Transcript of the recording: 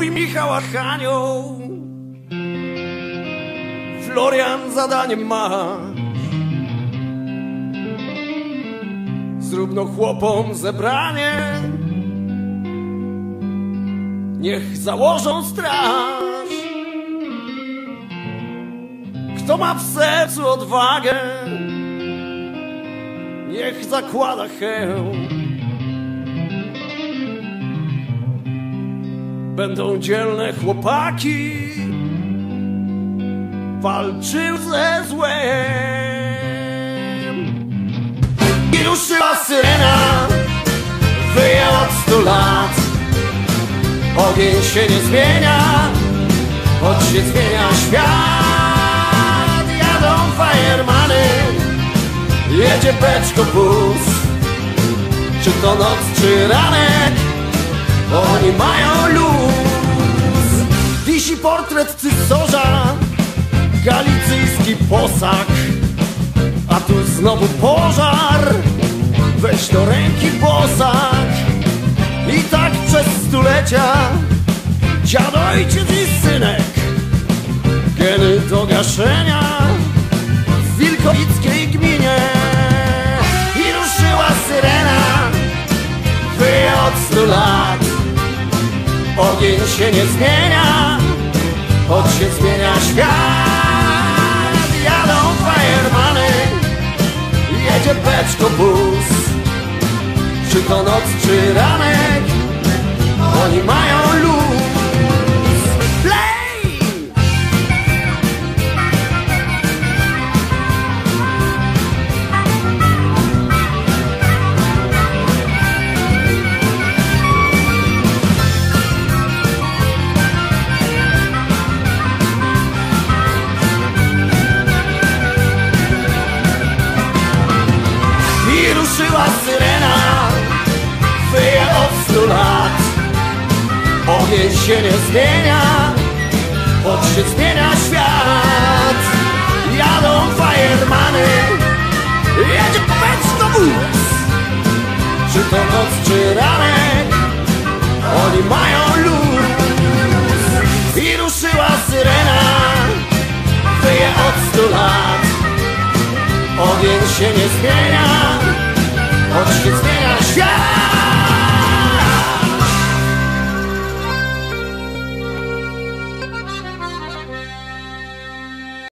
Mówi Michał Archanioł. Florian zadanie ma. Zrób no chłopom zebranie. Niech założą straż. Kto ma w sercu odwagę Niech zakłada hełm Będą dzielne chłopaki. Walczył ze złem. I ruszyła syrena Wyje od stu lat. Ogień się nie zmienia Choć się zmienia świat. Jadą fajermany Jedzie beczko bus Czy to noc, czy ranek Oni mają luz portret cysarza Galicyjski posag A tu znowu pożar. Weź do ręki posag I tak przez stulecia. Dziad, ojciec i synek Geny do gaszenia W wilkowickiej gminie. I ruszyła syrena Wyje od stu lat Ogień się nie zmienia Choć się zmienia świat Jadą fajermany. Jedzie beczko bus Czy to noc, czy ranek. Oni mają Ogień się nie zmienia Choć się zmienia świat. Jadą fajermany Jedzie pecko bus Czy to noc, czy ranek Oni mają luz. I ruszyła syrena Wyje od stu lat. Ogień się nie zmienia,